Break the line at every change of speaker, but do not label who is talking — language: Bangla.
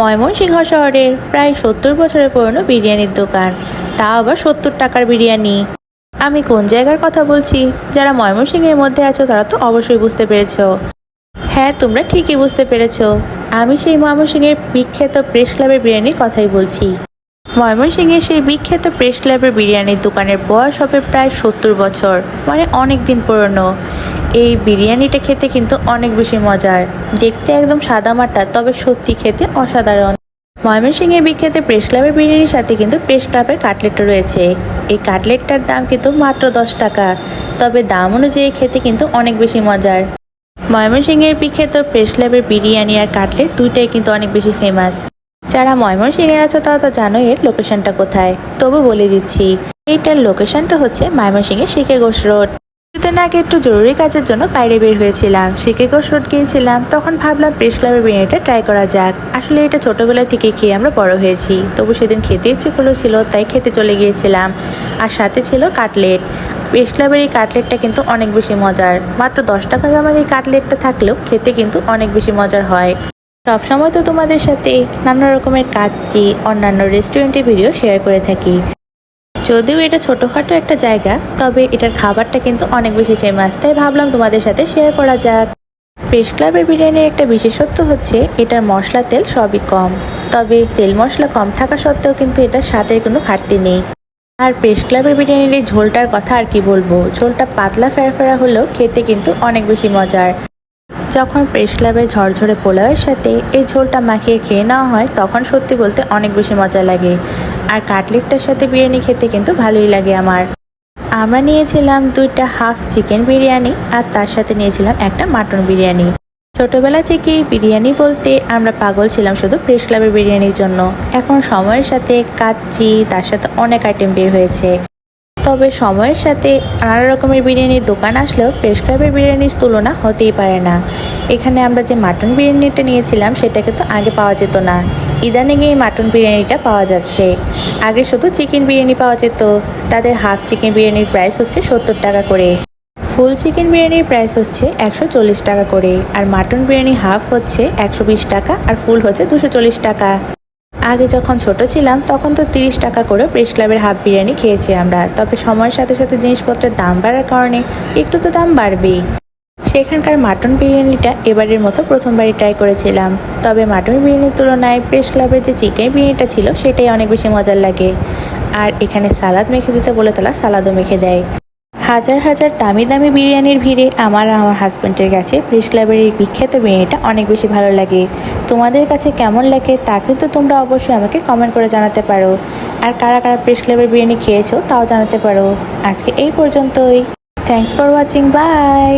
ময়মনসিংহ শহরের প্রায় সত্তর বছরের পুরনো বিরিয়ানির দোকান। তা আবার সত্তর টাকার বিরিয়ানি। আমি কোন জায়গার কথা বলছি? যারা ময়মনসিংহের মধ্যে আছো, তারা তো অবশ্যই বুঝতে পেরেছ। হ্যাঁ তোমরা ঠিকই বুঝতে পেরেছ। আমি সেই ময়মনসিংহের বিখ্যাত প্রেস ক্লাবের বিরিয়ানির কথাই বলছি। ময়মনসিংহের সেই বিখ্যাত প্রেস ক্লাবের বিরিয়ানির দোকানের বয়স হবে প্রায় সত্তর বছর মানে অনেক দিন পুরনো। এই বিরিয়ানিটা খেতে কিন্তু অনেক বেশি মজার। দেখতে একদম সাদামাটা তবে সত্যি খেতে অসাধারণ। ময়মনসিংহের বিখ্যাত প্রেস ক্লাবের বিরিয়ানির সাথে কিন্তু প্রেস ক্লাবের কাটলেটও রয়েছে। এই কাটলেটটার দাম কিন্তু মাত্র দশ টাকা, তবে দাম অনুযায়ী খেতে কিন্তু অনেক বেশি মজার। ময়মনসিংহের বিখ্যাত প্রেস ক্লাবের বিরিয়ানি আর কাটলেট দুইটাই কিন্তু অনেক বেশি ফেমাস যারা ময়মনসিংহের আছো, তারা তো জানো এর লোকেশনটা কোথায়। তবু বলে দিচ্ছি এইটার লোকেশনটা হচ্ছে ময়মনসিংহের শিকে ঘোষ রোড। কিছুদিন আগে একটু জরুরি কাজের জন্য বাইরে বের হয়েছিলাম। শিকে ঘোষ রোড গিয়েছিলাম, তখন ভাবলাম প্রেস ক্লাবের বিরিয়ানিটা ট্রাই করা যাক। আসলে এটা ছোটবেলা থেকে খেয়ে আমরা বড় হয়েছি, তবু সেদিন খেতে ইচ্ছে ছিল, তাই খেতে চলে গিয়েছিলাম। আর সাথে ছিল কাটলেট। প্রেস ক্লাবের এই কাটলেটটা কিন্তু অনেক বেশি মজার। মাত্র দশ টাকা দামের এই কাটলেটটা থাকলেও খেতে কিন্তু অনেক বেশি মজার হয়। সবসময় তো তোমাদের সাথে নানা রকমের কাচ্চি, অন্যান্য রেস্টুরেন্টের ভিডিও শেয়ার করে থাকি। যদিও এটা ছোটোখাটো একটা জায়গা, তবে এটার খাবারটা কিন্তু অনেক বেশি ফেমাস তাই ভাবলাম তোমাদের সাথে শেয়ার করা যাক। প্রেস ক্লাবের বিরিয়ানির একটা বিশেষত্ব হচ্ছে, এটার মশলা তেল সবই কম। তবে তেল মশলা কম থাকা সত্ত্বেও কিন্তু এটার স্বাদের কোনো ঘাটতি নেই। আর প্রেস ক্লাবের বিরিয়ানির এই ঝোলটার কথা আর কি বলব? ঝোলটা পাতলা ফেরা হলেও খেতে কিন্তু অনেক বেশি মজার। যখন প্রেস ক্লাবের ঝরঝরে পোলাওয়ের সাথে এই ঝোলটা মাখিয়ে খেয়ে নেওয়া হয়, তখন সত্যি বলতে অনেক বেশি মজা লাগে। আর কাটলেটটার সাথে বিরিয়ানি খেতে কিন্তু ভালোই লাগে আমার। আমরা নিয়েছিলাম দুইটা হাফ চিকেন বিরিয়ানি, আর তার সাথে নিয়েছিলাম একটা মাটন বিরিয়ানি। ছোটবেলা থেকেই বিরিয়ানি বলতে আমরা পাগল ছিলাম শুধু প্রেস ক্লাবের বিরিয়ানির জন্য। এখন সময়ের সাথে কাচ্চি, তার সাথে অনেক আইটেম বের হয়েছে। তবে সময়ের সাথে নানা রকমের বিরিয়ানির দোকান আসলেও প্রেস ক্লাবের বিরিয়ানির তুলনা হতেই পারে না। এখানে আমরা যে মাটন বিরিয়ানিটা নিয়েছিলাম সেটা কিন্তু আগে পাওয়া যেত না। ইদানিং এই মাটন বিরিয়ানিটা পাওয়া যাচ্ছে। আগে শুধু চিকেন বিরিয়ানি পাওয়া যেত। তাদের হাফ চিকেন বিরিয়ানির প্রাইস হচ্ছে সত্তর টাকা করে। ফুল চিকেন বিরিয়ানির প্রাইস হচ্ছে একশো চল্লিশ টাকা করে। আর মাটন বিরিয়ানি হাফ হচ্ছে একশো বিশ টাকা আর ফুল হচ্ছে দুশো টাকা। আগে যখন ছোট ছিলাম, তখন তো তিরিশ টাকা করে প্রেস ক্লাবের হাফ বিরিয়ানি খেয়েছি আমরা। তবে সময়ের সাথে সাথে জিনিসপত্রের দাম বাড়ার কারণে একটু তো দাম বাড়বেই। সেখানকার মাটন বিরিয়ানিটা এবারের মতো প্রথমবারই ট্রাই করেছিলাম। তবে মাটন বিরিয়ানির তুলনায় প্রেস ক্লাবের যে চিকেন বিরিয়ানিটা ছিল, সেটাই অনেক বেশি মজার লাগে। আর এখানে সালাদ মেখে দিতে বলে তারা সালাদও মেখে দেয়। হাজার হাজার দামি দামি বিরিয়ানির ভিড়ে আমার আমার হাজব্যান্ডের কাছে প্রেস ক্লাবের এই বিখ্যাত বিরিয়ানিটা অনেক বেশি ভালো লাগে। তোমাদের কাছে কেমন লাগে তা কিন্তু তোমরা অবশ্যই আমাকে কমেন্ট করে জানাতে পারো। আর কারা কারা প্রেস ক্লাবের বিরিয়ানি খেয়েছো তাও জানাতে পারো। আজকে এই পর্যন্তই। Thanks for watching by